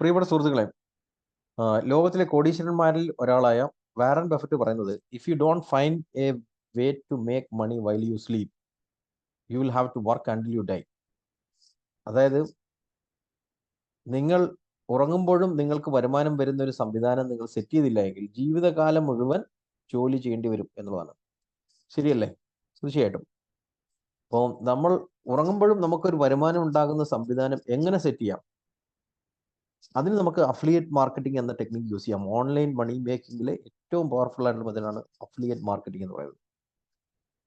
പ്രിയപ്പെട്ട സുഹൃത്തുക്കളെ ലോകത്തിലെ കോടീശ്വരന്മാരിൽ ഒരാളായ വാരൻ ബഫറ്റ് പറയുന്നത് if you don't find a way to make money while you sleep you will have to work and you die അതായത് നിങ്ങൾ ഉറങ്ങുമ്പോഴും നിങ്ങൾക്ക് വരുമാനം വരുന്ന ഒരു സംവിധാനം നിങ്ങൾ സെറ്റ് ചെയ്തില്ല എങ്കിൽ ജീവിതകാലം മുഴുവൻ ജോലി ചെയ്യേണ്ടി വരും എന്നുള്ളതാണ്. ശരിയല്ലേ? തീർച്ചയായിട്ടും. അപ്പോൾ നമ്മൾ ഉറങ്ങുമ്പോഴും നമുക്കൊരു വരുമാനം ഉണ്ടാകുന്ന സംവിധാനം എങ്ങനെ സെറ്റ് ചെയ്യാം? അതിന് നമുക്ക് അഫിലിയേറ്റ് മാർക്കറ്റിംഗ് എന്ന ടെക്നിക്ക് യൂസ് ചെയ്യാം. ഓൺലൈൻ മണി മേക്കിങ്ങിലെ ഏറ്റവും പവർഫുൾ ആയിട്ടുള്ള മെത്തഡാണ് അഫിലിയേറ്റ് മാർക്കറ്റിംഗ് എന്ന് പറയുന്നത്.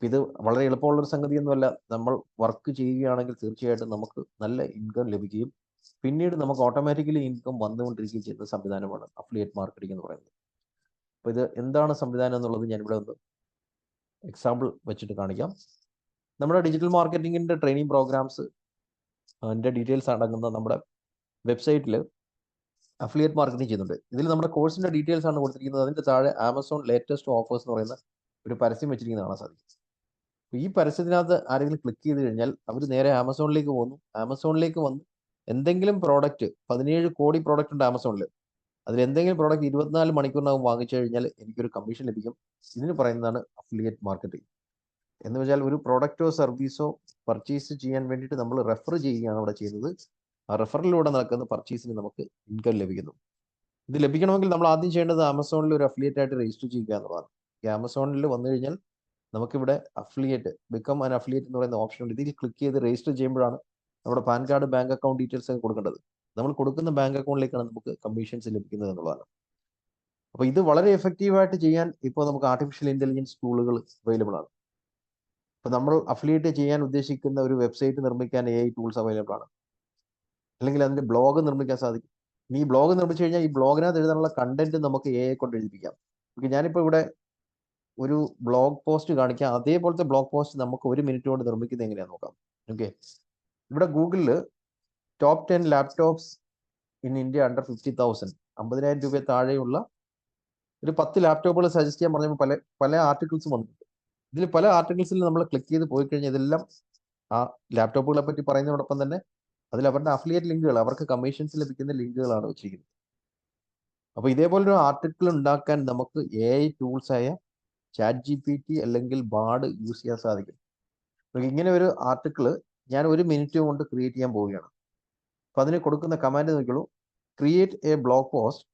ഇത് വളരെ എളുപ്പമുള്ള ഒരു സംഗതി ഒന്നുമല്ല നമ്മൾ വർക്ക് ചെയ്യുകയാണെങ്കിൽ തീർച്ചയായിട്ടും നമുക്ക് നല്ല ഇൻകം ലഭിക്കുകയും പിന്നീട് നമുക്ക് ഓട്ടോമാറ്റിക്കലി ഇൻകം വന്നുകൊണ്ടിരിക്കുകയും ചെയ്യുന്ന സംവിധാനമാണ് അഫിലിയേറ്റ് മാർക്കറ്റിംഗ് എന്ന് പറയുന്നത്. അപ്പോൾ ഇത് എന്താണ് സംവിധാനം എന്നുള്ളത് ഞാനിവിടെ ഒന്ന് എക്സാമ്പിൾ വെച്ചിട്ട് കാണിക്കാം. നമ്മുടെ ഡിജിറ്റൽ മാർക്കറ്റിംഗിന്റെ ട്രെയിനിങ് പ്രോഗ്രാംസ് അതിന്റെ ഡീറ്റെയിൽസ് അടങ്ങുന്ന നമ്മുടെ വെബ്സൈറ്റിൽ അഫിലിയേറ്റ് മാർക്കറ്റിംഗ് ചെയ്യുന്നുണ്ട്. ഇതിൽ നമ്മുടെ കോഴ്സിന്റെ ഡീറ്റെയിൽസ് ആണ് കൊടുത്തിരിക്കുന്നത്. അതിന്റെ താഴെ ആമസോൺ ലേറ്റസ്റ്റ് ഓഫേഴ്സ് എന്ന് പറയുന്ന ഒരു പരസ്യം വെച്ചിരിക്കുന്നത് കാണാൻ സാധിക്കും. ഈ പരസ്യത്തിനകത്ത് ആരെങ്കിലും ക്ലിക്ക് ചെയ്ത് കഴിഞ്ഞാൽ അവർ നേരെ ആമസോണിലേക്ക് പോകുന്നു. ആമസോണിലേക്ക് വന്ന് എന്തെങ്കിലും പ്രോഡക്റ്റ് പതിനേഴ് കോടി പ്രോഡക്റ്റ് ഉണ്ട് ആമസോണിൽ അതിൽ എന്തെങ്കിലും പ്രോഡക്റ്റ് ഇരുപത്തിനാല് മണിക്കൂറിനകം വാങ്ങിച്ചു കഴിഞ്ഞാൽ എനിക്കൊരു കമ്മീഷൻ ലഭിക്കും. ഇതിന് പറയുന്നതാണ് അഫിലിയേറ്റ് മാർക്കറ്റിംഗ് എന്ന് വെച്ചാൽ ഒരു പ്രോഡക്റ്റോ സർവീസോ പർച്ചേസ് ചെയ്യാൻ വേണ്ടിയിട്ട് നമ്മൾ റെഫർ ചെയ്യുകയാണ് അവിടെ ചെയ്യുന്നത്. ആ റെഫറിലൂടെ നടക്കുന്ന പർച്ചേസിന് നമുക്ക് ഇൻകം ലഭിക്കുന്നു. ഇത് ലഭിക്കണമെങ്കിൽ നമ്മൾ ആദ്യം ചെയ്യേണ്ടത് ആമസോണിൽ ഒരു അഫിലിയേറ്റ് ആയിട്ട് രജിസ്റ്റർ ചെയ്യുക എന്നുള്ളതാണ്. ഈ ആമസോണിൽ വന്നു കഴിഞ്ഞാൽ നമുക്കിവിടെ അഫിലിയേറ്റ് ബിക്കം ആൻ അഫിലിയേറ്റ് എന്ന് പറയുന്ന ഓപ്ഷൻ ഉണ്ട്. ഇതിൽ ക്ലിക്ക് ചെയ്ത് രജിസ്റ്റർ ചെയ്യുമ്പോഴാണ് നമ്മുടെ PAN card bank account details ഒക്കെ കൊടുക്കേണ്ടത്. നമ്മൾ കൊടുക്കുന്ന ബാങ്ക് അക്കൗണ്ടിലേക്കാണ് നമുക്ക് കമ്മീഷൻസ് ലഭിക്കുന്നത് എന്നുള്ളതാണ്. അപ്പോൾ ഇത് വളരെ എഫക്റ്റീവായിട്ട് ചെയ്യാൻ ഇപ്പോൾ നമുക്ക് ആർട്ടിഫിഷ്യൽ ഇന്റലിജൻസ് ടൂളുകൾ അവൈലബിൾ ആണ്. അപ്പോൾ നമ്മൾ അഫിലിയേറ്റ് ചെയ്യാൻ ഉദ്ദേശിക്കുന്ന ഒരു വെബ്സൈറ്റ് നിർമ്മിക്കാൻ എ ഐ ടൂൾസ് അവൈലബിൾ ആണ്. അല്ലെങ്കിൽ അതിന്റെ ബ്ലോഗ് നിർമ്മിക്കാൻ സാധിക്കും. ഈ ബ്ലോഗ് നിർമ്മിച്ചു കഴിഞ്ഞാൽ ഈ ബ്ലോഗിനകത്ത് എഴുതാനുള്ള കണ്ടന്റ് നമുക്ക് എ കൊണ്ട് എഴുതിപ്പിക്കാം. ഓക്കെ ഞാനിപ്പോൾ ഇവിടെ ഒരു ബ്ലോഗ് പോസ്റ്റ് കാണിക്കാം. അതേപോലത്തെ ബ്ലോഗ് പോസ്റ്റ് നമുക്ക് ഒരു മിനിറ്റ് കൊണ്ട് നിർമ്മിക്കുന്നത് എങ്ങനെയാണെന്ന് നോക്കാം. ഓക്കെ ഇവിടെ ഗൂഗിളിൽ top ten laptops in India under fifty thousand അമ്പതിനായിരം രൂപ താഴെയുള്ള ഒരു പത്ത് ലാപ്ടോപ്പുകൾ സജസ്റ്റ് ചെയ്യാൻ പറഞ്ഞപ്പോൾ പല പല ആർട്ടിക്കിൾസും വന്നിട്ടുണ്ട്. ഇതിൽ പല ആർട്ടിക്കിൾസിൽ നമ്മൾ ക്ലിക്ക് ചെയ്ത് പോയി കഴിഞ്ഞാൽ ഇതെല്ലാം ആ ലാപ്ടോപ്പുകളെ പറ്റി പറയുന്നതോടൊപ്പം തന്നെ അതിൽ അവരുടെ അഫിലിയേറ്റ് ലിങ്കുകൾ അവർക്ക് കമ്മീഷൻസ് ലഭിക്കുന്ന ലിങ്കുകളാണ് വെച്ചിരിക്കുന്നത്. അപ്പോൾ ഇതേപോലൊരു ആർട്ടിക്കിൾ ഉണ്ടാക്കാൻ നമുക്ക് എ ഐ ടൂൾസ് ആയ ചാറ്റ് ജി പി ടി അല്ലെങ്കിൽ ബാഡ് യൂസ് ചെയ്യാൻ സാധിക്കും. ഇങ്ങനെ ഒരു ആർട്ടിക്കിൾ ഞാൻ ഒരു മിനിറ്റ് കൊണ്ട് ക്രിയേറ്റ് ചെയ്യാൻ പോവുകയാണ്. അപ്പോൾ അതിന് കൊടുക്കുന്ന command നോക്കിയുള്ളൂ create a blog post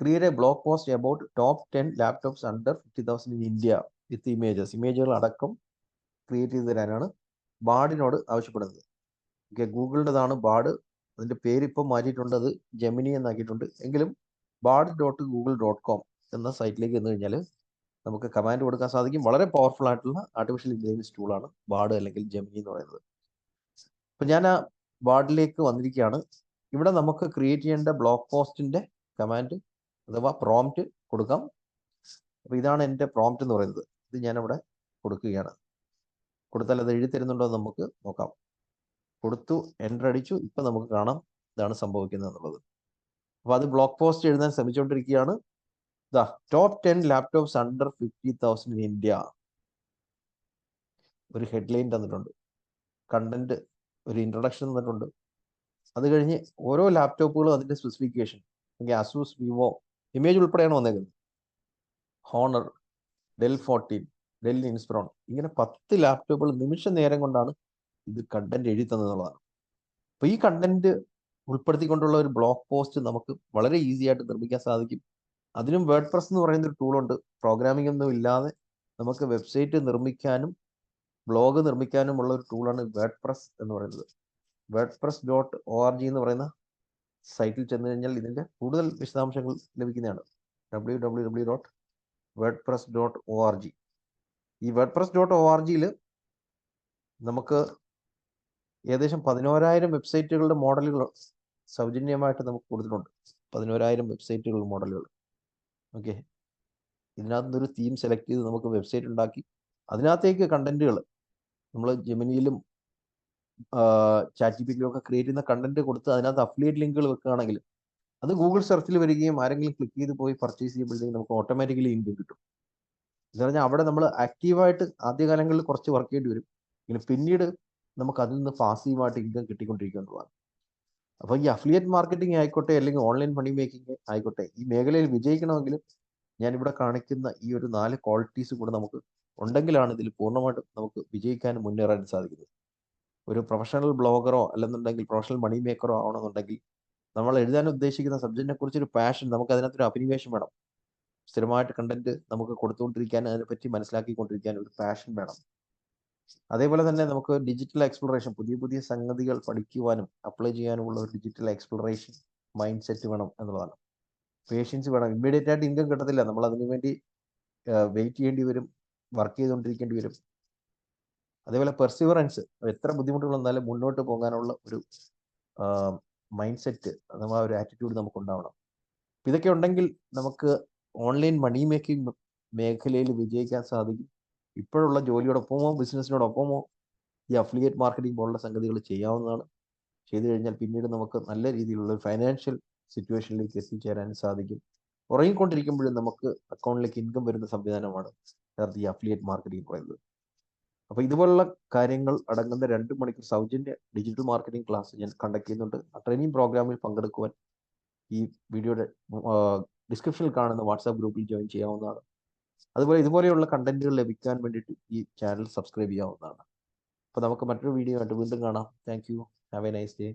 create a blog post about top ten laptops under fifty thousand in India with images ഇമേജുകൾ അടക്കം ക്രിയേറ്റ് ചെയ്ത് തരാനാണ് ബാഡിനോട് ആവശ്യപ്പെടുന്നത്. ഓക്കെ ഗൂഗിളിന്റെതാണ് ബാഡ്. അതിന്റെ പേര് ഇപ്പം മാറ്റിയിട്ടുണ്ട് അത് ജെമിനി എന്നാക്കിയിട്ടുണ്ട്. എങ്കിലും Bard dot Google dot com എന്ന സൈറ്റിലേക്ക് വന്നു കഴിഞ്ഞാൽ നമുക്ക് കമാൻഡ് കൊടുക്കാൻ സാധിക്കും. വളരെ പവർഫുൾ ആയിട്ടുള്ള ആർട്ടിഫിഷ്യൽ ഇന്റലിജൻസ് ടൂളാണ് ബാഡ് അല്ലെങ്കിൽ ജെമിനി എന്ന് പറയുന്നത്. അപ്പം ഞാൻ ആ ബാഡിലേക്ക് വന്നിരിക്കുകയാണ്. ഇവിടെ നമുക്ക് ക്രിയേറ്റ് ചെയ്യേണ്ട ബ്ലോക്ക് പോസ്റ്റിന്റെ കമാൻഡ് അഥവാ പ്രോംപ്റ്റ് കൊടുക്കാം. അപ്പോൾ ഇതാണ് എന്റെ പ്രോംപ്റ്റ് എന്ന് പറയുന്നത്. ഇത് ഞാനിവിടെ കൊടുക്കുകയാണ്. കൊടുത്താൽ അത് എഴുതി തരുന്നുണ്ടോ എന്ന് നമുക്ക് നോക്കാം. കൊടുത്തു എന്റർ അടിച്ചു. ഇപ്പൊ നമുക്ക് കാണാം ഇതാണ് സംഭവിക്കുന്നത് എന്നുള്ളത്. അപ്പൊ അത് ബ്ലോക്ക് പോസ്റ്റ് എഴുതാൻ ശ്രമിച്ചുകൊണ്ടിരിക്കുകയാണ്. ദാ top ten laptops under fifty thousand in India ഒരു ഹെഡ്ലൈൻ തന്നിട്ടുണ്ട്. കണ്ടന്റ് ഒരു ഇൻട്രൊഡക്ഷൻ തന്നിട്ടുണ്ട്. അത് കഴിഞ്ഞ് ഓരോ ലാപ്ടോപ്പുകളും അതിന്റെ സ്പെസിഫിക്കേഷൻ അല്ലെങ്കിൽ അസൂസ് വിവോ ഇമേജ് ഉൾപ്പെടെയാണ് വന്നേക്കുന്നത്. Honor Dell fourteen Dell Inspiron ഇങ്ങനെ പത്ത് ലാപ്ടോപ്പുകൾ നിമിഷ നേരം കൊണ്ടാണ് ഇത് കണ്ടന്റ് എഴുതി തന്നതെന്നുള്ളതാണ് അപ്പൊ ഈ കണ്ടന്റ് ഉൾപ്പെടുത്തിക്കൊണ്ടുള്ള ഒരു ബ്ലോഗ് പോസ്റ്റ് നമുക്ക് വളരെ ഈസി ആയിട്ട് നിർമ്മിക്കാൻ സാധിക്കും. അതിനും വേർഡ് പ്രസ് എന്ന് പറയുന്ന ഒരു ടൂളുണ്ട് പ്രോഗ്രാമിംഗ് ഒന്നും ഇല്ലാതെ നമുക്ക് വെബ്സൈറ്റ് നിർമ്മിക്കാനും ബ്ലോഗ് നിർമ്മിക്കാനുമുള്ള ഒരു ടൂളാണ് വേർഡ് പ്രസ് എന്ന് പറയുന്നത്. WordPress dot O R G എന്ന് പറയുന്ന സൈറ്റിൽ ചെന്ന് കഴിഞ്ഞാൽ ഇതിന്റെ കൂടുതൽ വിശദാംശങ്ങൾ ലഭിക്കുന്നതാണ്. W W W dot WordPress dot O R G ഈ WordPress dot O R ജിയിൽ നമുക്ക് ഏകദേശം പതിനോരായിരം വെബ്സൈറ്റുകളുടെ മോഡലുകൾ സൗജന്യമായിട്ട് നമുക്ക് കൊടുത്തിട്ടുണ്ട്. പതിനോരായിരം വെബ്സൈറ്റുകൾ മോഡലുകൾ. ഓക്കെ. ഇതിനകത്ത് നിന്നൊരു തീം സെലക്ട് ചെയ്ത് നമുക്ക് വെബ്സൈറ്റ് ഉണ്ടാക്കി. അതിനകത്തേക്ക് കണ്ടന്റുകൾ. നമ്മൾ ജെമിനിയിലും ചാറ്റ് ഒക്കെ ക്രിയേറ്റ് ചെയ്യുന്ന കണ്ടന്റ് കൊടുത്ത് അതിനകത്ത് അഫിലിയേറ്റ് ലിങ്കുകൾ വെക്കുകയാണെങ്കിൽ അത് ഗൂഗിൾ സെർച്ചിൽ വരികയും ആരെങ്കിലും ക്ലിക്ക് ചെയ്ത് പോയി പർച്ചേസ് ചെയ്യുമ്പോഴത്തേക്കും നമുക്ക് ഓട്ടോമാറ്റിക്കലി ഇൻകം കിട്ടും. എന്ന് പറഞ്ഞാൽ അവിടെ നമ്മൾ ആക്റ്റീവായിട്ട് ആദ്യകാലങ്ങളിൽ കുറച്ച് വർക്ക് ചെയ്യേണ്ടി വരും. പിന്നെ പിന്നീട് നമുക്ക് അതിൽ നിന്ന് പാസീവായിട്ട് ഇൻകം കിട്ടിക്കൊണ്ടിരിക്കുന്നതാണ് അപ്പോൾ ഈ അഫിലിയേറ്റ് മാർക്കറ്റിംഗ് ആയിക്കോട്ടെ അല്ലെങ്കിൽ ഓൺലൈൻ മണി മേക്കിംഗ് ആയിക്കോട്ടെ ഈ മേഖലയിൽ വിജയിക്കണമെങ്കിൽ ഞാനിവിടെ കാണിക്കുന്ന ഈ ഒരു നാല് ക്വാളിറ്റീസ് കൂടെ നമുക്ക് ഉണ്ടെങ്കിലാണ് ഇതിൽ പൂർണമായിട്ടും നമുക്ക് വിജയിക്കാൻ മുന്നേറാൻ സാധിക്കുന്നത്. ഒരു പ്രൊഫഷണൽ ബ്ലോഗറോ അല്ലെന്നുണ്ടെങ്കിൽ പ്രൊഫഷണൽ മണി മേക്കറോ ആവണമെന്നുണ്ടെങ്കിൽ നമ്മൾ എഴുതാൻ ഉദ്ദേശിക്കുന്ന സബ്ജക്റ്റിനെ കുറിച്ചൊരു പാഷൻ നമുക്ക് അതിനകത്തൊരു അഭിനിവേശം വേണം. സ്ഥിരമായിട്ട് കണ്ടന്റ് നമുക്ക് കൊടുത്തുകൊണ്ടിരിക്കാൻ അതിനെപ്പറ്റി മനസ്സിലാക്കിക്കൊണ്ടിരിക്കാൻ ഒരു പാഷൻ വേണം. അതേപോലെ തന്നെ നമുക്ക് ഡിജിറ്റൽ എക്സ്പ്ലോറേഷൻ പുതിയ പുതിയ സംഗതികൾ പഠിക്കുവാനും അപ്ലൈ ചെയ്യാനുമുള്ള ഒരു ഡിജിറ്റൽ എക്സ്പ്ലോറേഷൻ മൈൻഡ് സെറ്റ് വേണം എന്നുള്ളതാണ്. പേഷ്യൻസ് വേണം. ഇമ്മീഡിയറ്റ് ആയിട്ട് ഇൻകം കിട്ടത്തില്ല. നമ്മൾ അതിനു വേണ്ടി വെയിറ്റ് ചെയ്യേണ്ടി വരും വർക്ക് ചെയ്തുകൊണ്ടിരിക്കേണ്ടി വരും. അതേപോലെ പെർസിവറൻസ് എത്ര ബുദ്ധിമുട്ടുകൾ വന്നാലും മുന്നോട്ട് പോകാനുള്ള ഒരു മൈൻഡ് സെറ്റ് അഥവാ ഒരു ആറ്റിറ്റ്യൂഡ് നമുക്ക് ഉണ്ടാവണം. ഇതൊക്കെ ഉണ്ടെങ്കിൽ നമുക്ക് ഓൺലൈൻ മണി മേക്കിംഗ് മേഖലയിൽ വിജയിക്കാൻ സാധിക്കും. ഇപ്പോഴുള്ള ജോലിയോടൊപ്പമോ ബിസിനസ്സിനോടൊപ്പമോ ഈ അഫിലിയേറ്റ് മാർക്കറ്റിംഗ് പോലുള്ള സംഗതികൾ ചെയ്യാവുന്നതാണ്. ചെയ്തു കഴിഞ്ഞാൽ പിന്നീട് നമുക്ക് നല്ല രീതിയിലുള്ള ഫൈനാൻഷ്യൽ സിറ്റുവേഷനിലേക്ക് എത്തിച്ചേരാൻ സാധിക്കും. ഉറങ്ങിക്കൊണ്ടിരിക്കുമ്പോഴും നമുക്ക് അക്കൗണ്ടിലേക്ക് ഇൻകം വരുന്ന സംവിധാനമാണ് യഥാർത്ഥ ഈ അഫിലിയേറ്റ് മാർക്കറ്റിംഗ് പറയുന്നത്. അപ്പോൾ ഇതുപോലുള്ള കാര്യങ്ങൾ അടങ്ങുന്ന രണ്ട് മണിക്കൂർ സൗജന്യ ഡിജിറ്റൽ മാർക്കറ്റിംഗ് ക്ലാസ് ഞാൻ കണ്ടക്ട് ചെയ്യുന്നുണ്ട്. ആ ട്രെയിനിങ് പ്രോഗ്രാമിൽ പങ്കെടുക്കുവാൻ ഈ വീഡിയോയുടെ ഡിസ്ക്രിപ്ഷനിൽ കാണുന്ന വാട്സാപ്പ് ഗ്രൂപ്പിൽ ജോയിൻ ചെയ്യാവുന്നതാണ്. അതുപോലെ ഇതുപോലെയുള്ള കണ്ടന്റുകൾ ലഭിക്കാൻ വേണ്ടിയിട്ട് ഈ ചാനൽ സബ്സ്ക്രൈബ് ചെയ്യാവുന്നതാണ്. അപ്പോൾ നമുക്ക് മറ്റൊരു വീഡിയോ ആയിട്ട് വീണ്ടും കാണാം. Thank you have a nice day